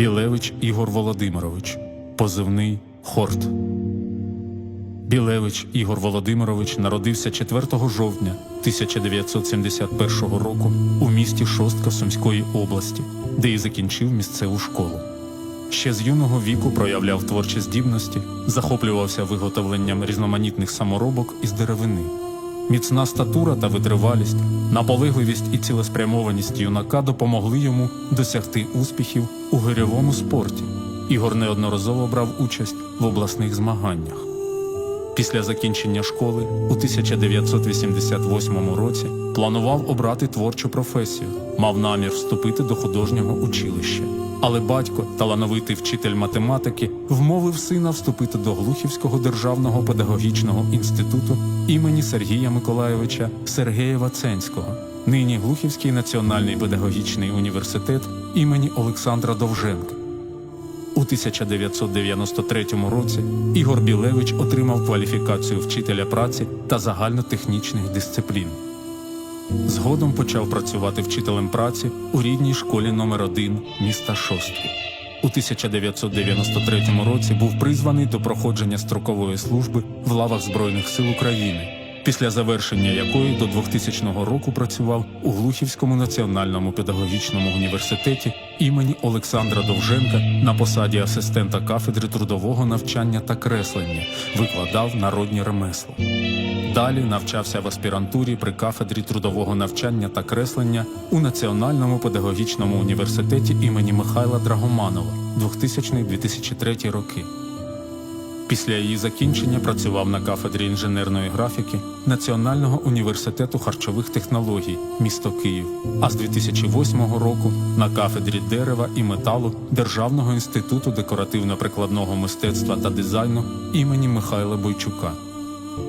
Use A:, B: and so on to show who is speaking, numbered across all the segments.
A: Білевич Ігор Володимирович, позивний Хорт. Білевич Ігор Володимирович народився 4 жовтня 1971 року у місті Шостка Сумської області, де і закінчив місцеву школу. Ще з юного віку проявляв творчі здібності, захоплювався виготовленням різноманітних саморобок із деревини. Міцна статура та витривалість, наполегливість і цілеспрямованість юнака допомогли йому досягти успіхів у гирьовому спорті. Ігор неодноразово брав участь в обласних змаганнях. Після закінчення школи у 1988 році планував обрати творчу професію, мав намір вступити до художнього училища. Але батько, талановитий вчитель математики, вмовив сина вступити до Глухівського державного педагогічного інституту імені Сергія Миколайовича Сергеєва Ценського, нині Глухівський національний педагогічний університет імені Олександра Довженка. У 1993 році Ігор Білевич отримав кваліфікацію вчителя праці та загальнотехнічних дисциплін. Згодом почав працювати вчителем праці у рідній школі номер 1 міста Шостки. У 1993 році був призваний до проходження строкової служби в лавах Збройних сил України, після завершення якої до 2000 року працював у Глухівському національному педагогічному університеті імені Олександра Довженка на посаді асистента кафедри трудового навчання та креслення, викладав народні ремесла. Далі навчався в аспірантурі при кафедрі трудового навчання та креслення у Національному педагогічному університеті імені Михайла Драгоманова 2000-2003 роки. Після її закінчення працював на кафедрі інженерної графіки Національного університету харчових технологій місто Київ, а з 2008 року на кафедрі дерева і металу Державного інституту декоративно-прикладного мистецтва та дизайну імені Михайла Бойчука.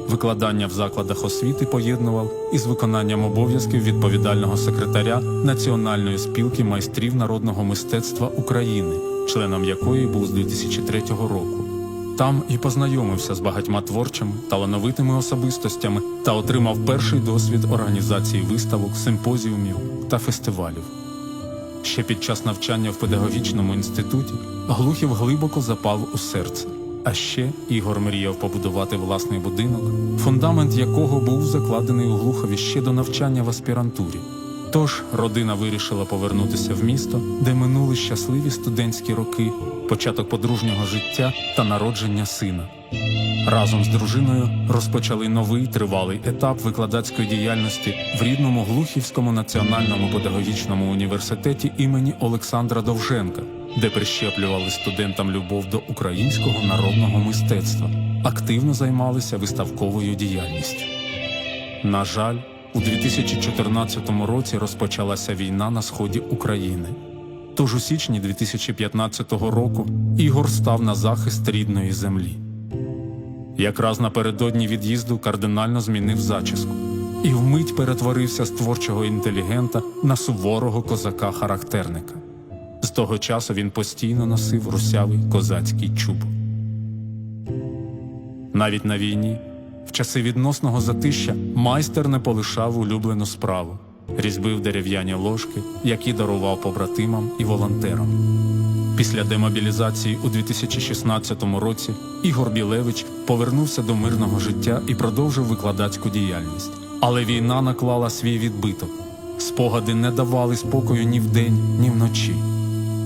A: Викладання в закладах освіти поєднував із виконанням обов'язків відповідального секретаря Національної спілки майстрів народного мистецтва України, членом якої був з 2003 року. Там і познайомився з багатьма творчими, талановитими особистостями та отримав перший досвід організації виставок, симпозіумів та фестивалів. Ще під час навчання в педагогічному інституті Глухів глибоко запав у серце. А ще Ігор мріяв побудувати власний будинок, фундамент якого був закладений у Глухові ще до навчання в аспірантурі. Тож родина вирішила повернутися в місто, де минули щасливі студентські роки, початок подружнього життя та народження сина. Разом з дружиною розпочали новий тривалий етап викладацької діяльності в рідному Глухівському національному педагогічному університеті імені Олександра Довженка, де прищеплювали студентам любов до українського народного мистецтва, активно займалися виставковою діяльністю. На жаль, у 2014 році розпочалася війна на сході України. Тож у січні 2015 року Ігор став на захист рідної землі. Якраз напередодні від'їзду кардинально змінив зачіску і вмить перетворився з творчого інтелігента на суворого козака-характерника. З того часу він постійно носив русявий козацький чуб. Навіть на війні, в часи відносного затища, майстер не полишав улюблену справу, різьбив дерев'яні ложки, які дарував побратимам і волонтерам. Після демобілізації у 2016 році Ігор Білевич повернувся до мирного життя і продовжив викладацьку діяльність. Але війна наклала свій відбиток. Спогади не давали спокою ні вдень, ні вночі.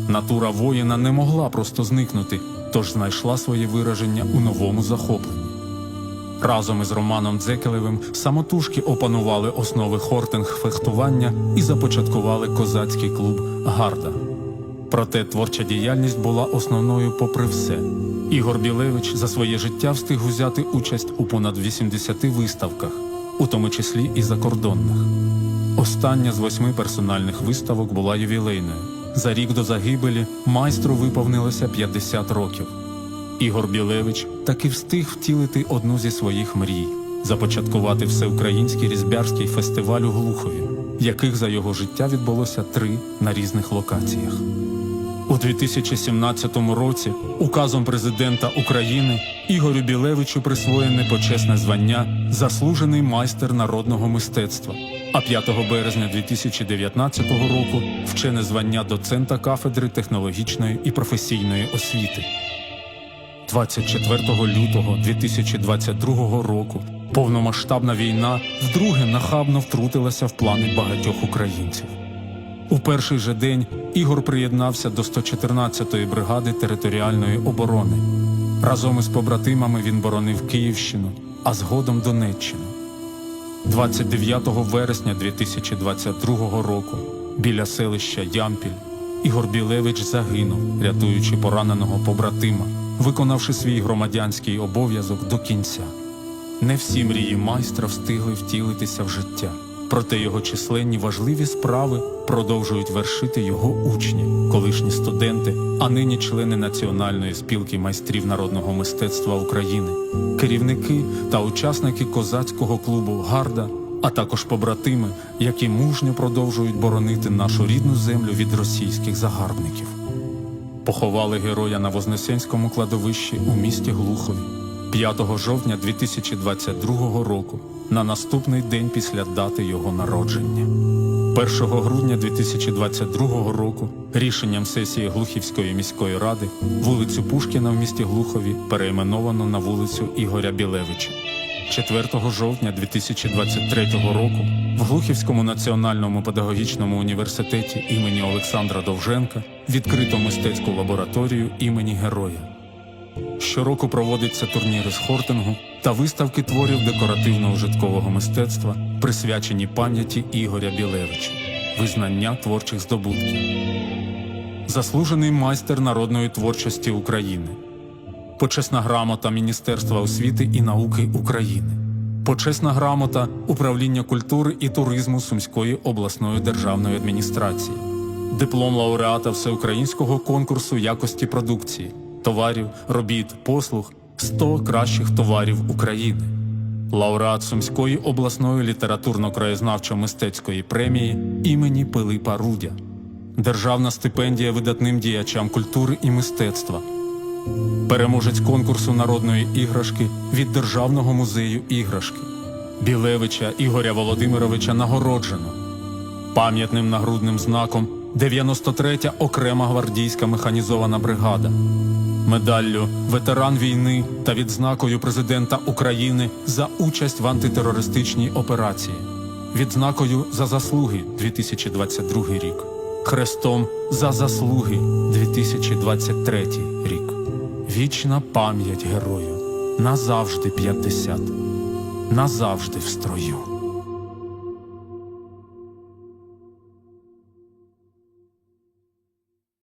A: Натура воїна не могла просто зникнути, тож знайшла своє вираження у новому захопленні. Разом із Романом Дзекелевим самотужки опанували основи хортинг-фехтування і започаткували козацький клуб Гарда. Проте творча діяльність була основною попри все. Ігор Білевич за своє життя встиг узяти участь у понад 80 виставках, у тому числі і закордонних. Остання з восьми персональних виставок була ювілейною. За рік до загибелі майстру виповнилося 50 років. Ігор Білевич таки встиг втілити одну зі своїх мрій започаткувати всеукраїнський різбярський фестиваль у Глухові, яких за його життя відбулося три на різних локаціях. У У 2017 році указом президента України Ігорю Білевичу присвоєне почесне звання Заслужений майстер народного мистецтва. А 5 березня 2019 року вчене звання доцента кафедри технологічної і професійної освіти. 24 лютого 2022 року повномасштабна війна вдруге нахабно втрутилася в плани багатьох українців. У перший же день Ігор приєднався до 114-ї бригади територіальної оборони. Разом із побратимами він боронив Київщину, а згодом Донеччину. 29 вересня 2022 року біля селища Ямпіль Ігор Білевич загинув, рятуючи пораненого побратима, виконавши свій громадянський обов'язок до кінця. Не всі мрії майстра встигли втілитися в життя, проте його численні важливі справи продовжують вершити його учні, колишні студенти, а нині члени Національної спілки майстрів народного мистецтва України, керівники та учасники козацького клубу Гарда, а також побратими, які мужньо продовжують боронити нашу рідну землю від російських загарбників. Поховали героя на Вознесенському кладовищі у місті Глухові 5 жовтня 2022 року, на наступний день після дати його народження. 1 грудня 2022 року рішенням сесії Глухівської міської ради вулицю Пушкіна в місті Глухові перейменовано на вулицю Ігоря Білевича. 4 жовтня 2023 року в Глухівському національному педагогічному університеті імені Олександра Довженка відкрито мистецьку лабораторію імені Героя. Щороку проводяться турніри з хортингу та виставки творів декоративно-ужиткового мистецтва, присвячені пам'яті Ігоря Білевича, визнання творчих здобутків. Заслужений майстер народної творчості України. Почесна грамота Міністерства освіти і науки України. Почесна грамота Управління культури і туризму Сумської обласної державної адміністрації. Диплом лауреата всеукраїнського конкурсу якості продукції, товарів, робіт, послуг 100 кращих товарів України. Лауреат Сумської обласної літературно-краєзнавчо-мистецької премії імені Пилипа Рудя. Державна стипендія видатним діячам культури і мистецтва. Переможець конкурсу народної іграшки від Державного музею іграшки. Білевича Ігоря Володимировича нагороджено. Пам'ятним нагрудним знаком 93-я окрема гвардійська механізована бригада. Медаллю ветеран війни та відзнакою президента України за участь в антитерористичній операції, відзнакою за заслуги 2022 рік, хрестом за заслуги 2023 рік. Вічна пам'ять герою назавжди 50, назавжди в строю.